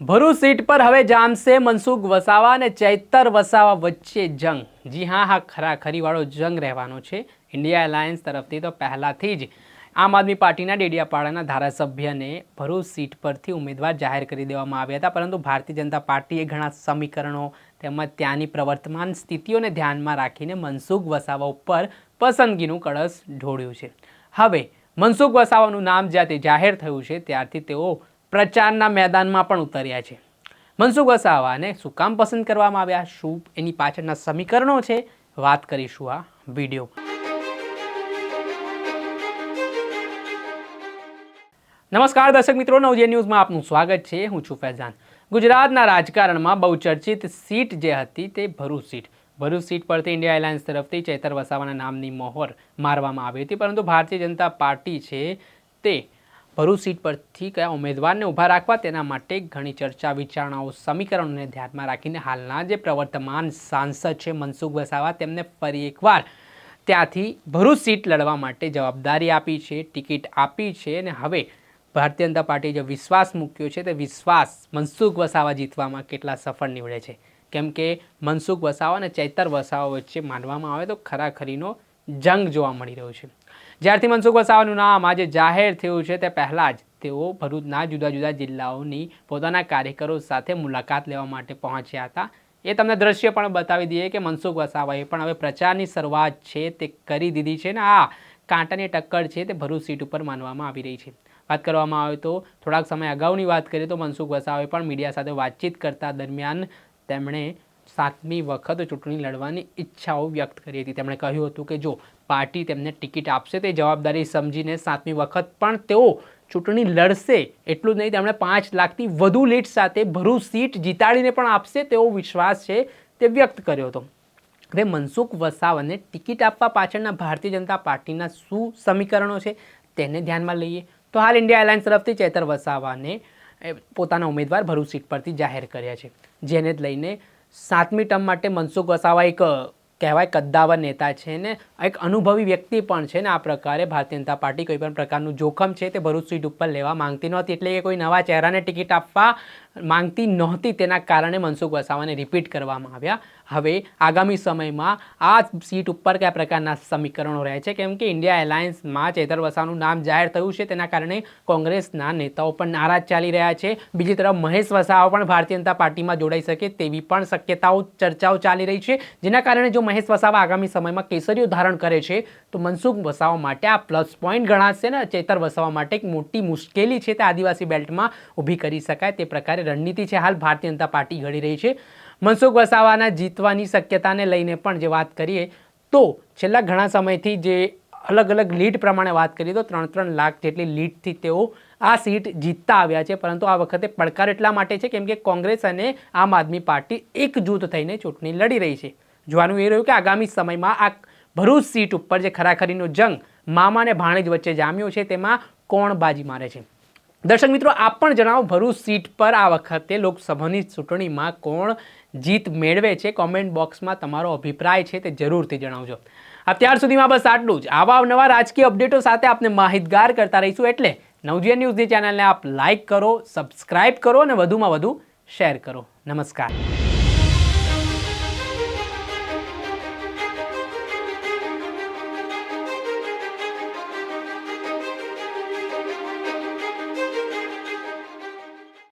Bharuch seat પર હવે જામશે મનસુખ વસાવા અને ચૈતર વસાવા વચ્ચે જંગ. જી હા હા, ખરા, ખરીવાળો જંગ રહેવાનો છે. ઇન્ડિયા એલાયન્સ તરફથી તો પહેલાંથી જ આમ આદમી પાર્ટીના ડેડિયાપાડાના ધારાસભ્યને ભરૂચ સીટ પરથી ઉમેદવાર જાહેર કરી દેવામાં આવ્યા હતા. પરંતુ ભારતીય જનતા પાર્ટીએ ઘણા સમીકરણો તેમજ ત્યાંની પ્રવર્તમાન સ્થિતિઓને ધ્યાનમાં રાખીને મનસુખ વસાવા ઉપર પસંદગીનું કળશ ઢોળ્યું છે. હવે મનસુખ વસાવાનું નામ જ્યાંથી જાહેર થયું છે, ત્યારથી તેઓ પ્રચારના મેદાનમાં પણ ઉતર્યા છે. મનસુખ વસાવાને શું કામ પસંદ કરવામાં આવ્યા? શું એની પાછળના સમીકરણો છે? વાત કરીશું આ વીડિયો નમસ્કાર દર્શક મિત્રો નવજે ન્યૂઝમાં આપનું સ્વાગત છે. હું છું ફૈઝાન. ગુજરાતના રાજકારણમાં બહુ ચર્ચિત સીટ જે હતી તે ભરૂચ સીટ. ભરૂચ સીટ પરથી ઇન્ડિયા એરલાઇન્સ તરફથી ચેતર વસાવાના નામની મોહર મારવામાં આવી હતી, પરંતુ ભારતીય જનતા પાર્ટી છે તે ભરૂચ સીટ પરથી કયા ઉમેદવારને ઊભા રાખવા તેના માટે ઘણી ચર્ચા, વિચારણાઓ, સમીકરણોને ધ્યાનમાં રાખીને હાલના જે પ્રવર્તમાન સાંસદ છે મનસુખ વસાવા, તેમને ફરી એકવાર ત્યાંથી ભરૂચ સીટ લડવા માટે જવાબદારી આપી છે, ટિકિટ આપી છે અને હવે ભારતીય જનતા પાર્ટીએ જે વિશ્વાસ મૂક્યો છે તે વિશ્વાસ મનસુખ વસાવા જીતવામાં કેટલા સફળ નીવડે છે. કેમ કે મનસુખ વસાવા અને ચૈતર વસાવા વચ્ચે માનવામાં આવે તો ખરાખરીનો જંગ જોવા મળી રહ્યો છે. જ્યારથી મનસુખ વસાવાનું નામ આજે જાહેર થયું છે, તે પહેલાં જ તેઓ ભરૂચના જુદા જુદા જિલ્લાઓની પોતાના કાર્યકરો સાથે મુલાકાત લેવા માટે પહોંચ્યા હતા. એ તમને દ્રશ્ય પણ બતાવી દઈએ કે મનસુખ વસાવાએ પણ હવે પ્રચારની શરૂઆત છે તે કરી દીધી છે ને આ કાંટાની ટક્કર છે તે ભરૂચ સીટ ઉપર માનવામાં આવી રહી છે. વાત કરવામાં આવે તો થોડાક સમય અગાઉની વાત કરીએ તો મનસુખ વસાવાએ પણ મીડિયા સાથે વાતચીત કરતા દરમિયાન તેમણે સાતમી વખત ચૂંટણી લડવાની ઈચ્છાઓ વ્યક્ત કરી હતી. તેમણે કહ્યું હતું કે જો પાર્ટી તેમને ટિકિટ આપશે તે જવાબદારી સમજીને સાતમી વખત પણ તેઓ ચૂંટણી લડશે. એટલું જ નહીં, તેમણે પાંચ લાખથી વધુ લીડ સાથે ભરૂચ સીટ જીતાડીને પણ આપશે તેવો વિશ્વાસ છે તે વ્યક્ત કર્યો હતો. હવે મનસુખ વસાવાને ટિકિટ આપવા પાછળના ભારતીય જનતા પાર્ટીના શું સમીકરણો છે તેને ધ્યાનમાં લઈએ. તો હાલ ઇન્ડિયા એરલાઇન્સ તરફથી ચેતર વસાવાને પોતાના ઉમેદવાર ભરૂચ સીટ પરથી જાહેર કર્યા છે. જેને લઈને સાતમી ટર્મ માટે મનસુખ વસાવા એક કહેવાય કદ્દાવર નેતા છે ને એક અનુભવી વ્યક્તિ પણ છે ને, આ પ્રકારે ભારતીય જનતા પાર્ટી કોઈ પણ પ્રકારનું જોખમ છે તે ભરૂચ સીટ ઉપર લેવા માંગતી નહોતી. એટલે કે કોઈ નવા ચહેરાને ટિકિટ આપવા માંગતી નહોતી તેના કારણે મનસુખ વસાવાને રિપીટ કરવામાં આવ્યા. હવે આગામી સમયમાં આ સીટ ઉપર કયા પ્રકારના સમીકરણો રહે છે? કેમ કે ઇન્ડિયા એલાયન્સમાં ચેતર વસાનું નામ જાહેર થયું છે. તેના કારણે કોંગ્રેસના નેતાઓ પણ નારાજ ચાલી રહ્યા છે. બીજી તરફ મહેશ વસાવા પણ ભારતીય જનતા પાર્ટીમાં જોડાઈ શકે તેવી પણ શક્યતાઓ, ચર્ચાઓ ચાલી રહી છે. જેના કારણે જો મહેશ વસાવા આગામી સમયમાં કેસરીઓ ધારણ કરે છે, તો મનસુખ વસાવા માટે આ પ્લસ પોઈન્ટ ગણાશે ને? ચેતર વસાવા માટે એક મોટી મુશ્કેલી છે તે આદિવાસી બેલ્ટમાં ઊભી કરી શકાય તે પ્રકારે રણનીતિ છે હાલ ભારતીય જનતા પાર્ટી ઘડી રહી છે. મનસુખ વસાવાના જીતવાની શક્યતાને લઈને પણ જે વાત કરીએ તો છેલ્લા ઘણા સમયથી જે અલગ અલગ લીડ પ્રમાણે વાત કરીએ તો ત્રણ ત્રણ લાખ જેટલી લીડથી તેઓ આ સીટ જીતતા આવ્યા છે. પરંતુ આ વખતે પડકાર એટલા માટે છે કેમ કે કોંગ્રેસ અને આમ આદમી પાર્ટી એકજૂથ થઈને ચૂંટણી લડી રહી છે. જોવાનું એ રહ્યું કે આગામી સમયમાં આ ભરૂચ સીટ ઉપર જે ખરાખરીનો જંગ મામા અને ભાણેજ વચ્ચે જામ્યો છે તેમાં કોણ બાજી મારે છે? દર્શક મિત્રો, આપ પણ જણાવો, ભરૂચ સીટ પર આ વખતે લોકસભાની ચૂંટણીમાં કોણ જીત મેળવે છે? કોમેન્ટ બોક્સમાં તમારો અભિપ્રાય છે તે જરૂરથી જણાવજો. અત્યાર સુધીમાં બસ આટલું જ. આવા નવા રાજકીય અપડેટો સાથે આપને માહિતગાર કરતા રહીશું એટલે નવજીવન ન્યૂઝની ચેનલને આપ લાઇક કરો સબસ્ક્રાઇબ કરો અને વધુમાં વધુ શેર કરો. નમસ્કાર.